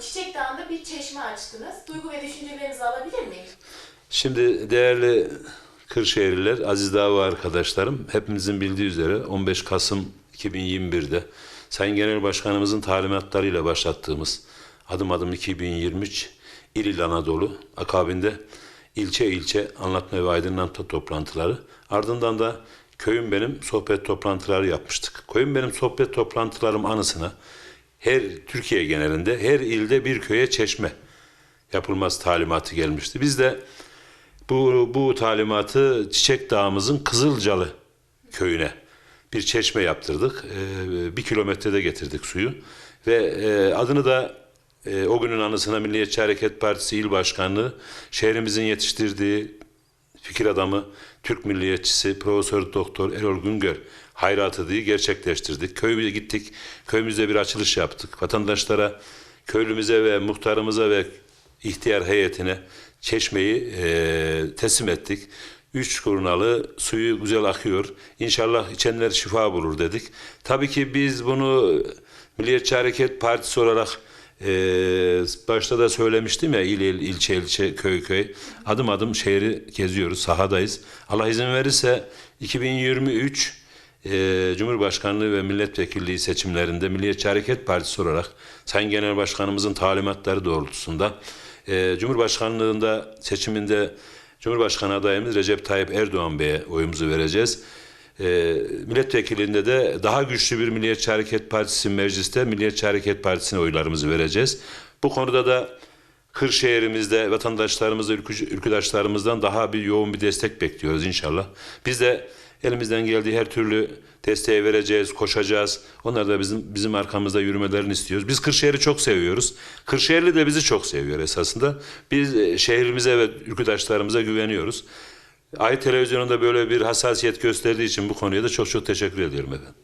Çiçek Dağı'nda bir çeşme açtınız. Duygu ve düşüncelerinizi alabilir miyim? Şimdi değerli Kırşehirliler, Aziz Dava arkadaşlarım, hepimizin bildiği üzere 15 Kasım 2021'de Sayın Genel Başkanımızın talimatlarıyla başlattığımız adım adım 2023 İl İl Anadolu akabinde ilçe ilçe anlatma ve aydınlatma toplantıları ardından da köyüm benim sohbet toplantıları yapmıştık. Köyüm benim sohbet toplantılarım anısına her Türkiye genelinde her ilde bir köye çeşme yapılması talimatı gelmişti. Biz de bu, bu talimatı Çiçek Dağımızın Kızılcalı köyüne bir çeşme yaptırdık. Ee, bir kilometrede getirdik suyu. Ve e, adını da e, o günün anısına Milliyetçi Hareket Partisi İl Başkanlığı şehrimizin yetiştirdiği fikir adamı, Türk milliyetçisi Profesör Doktor Erol Güngör hayratı diye gerçekleştirdik. Köyümüze gittik. Köyümüzde bir açılış yaptık. Vatandaşlara, köylümüze ve muhtarımıza ve ihtiyar heyetine çeşmeyi e, teslim ettik. Üç kurnalı suyu güzel akıyor. İnşallah içenler şifa bulur dedik. Tabii ki biz bunu Milliyetçi Hareket Partisi olarak e, başta da söylemiştim ya il il, ilçe ilçe, köy köy. Adım adım şehri geziyoruz, sahadayız. Allah izin verirse 2023 e, Cumhurbaşkanlığı ve milletvekilliği seçimlerinde Milliyetçi Hareket Partisi olarak Sayın Genel Başkanımızın talimatları doğrultusunda e, Cumhurbaşkanlığında seçiminde Cumhurbaşkanı adayımız Recep Tayyip Erdoğan Bey'e oyumuzu vereceğiz. E, milletvekilinde de daha güçlü bir Milliyetçi Hareket Partisi mecliste Milliyetçi Hareket Partisi'ne oylarımızı vereceğiz. Bu konuda da Kırşehir'imizde vatandaşlarımızda, ülkü- ülküdaşlarımızdan daha bir yoğun bir destek bekliyoruz inşallah. Biz de elimizden geldiği her türlü desteği vereceğiz, koşacağız. Onlar da bizim bizim arkamızda yürümelerini istiyoruz. Biz Kırşehir'i çok seviyoruz. Kırşehirli de bizi çok seviyor esasında. Biz e, şehrimize ve ülküdaşlarımıza güveniyoruz. Ay televizyonunda böyle bir hassasiyet gösterdiği için bu konuya da çok çok teşekkür ediyorum efendim.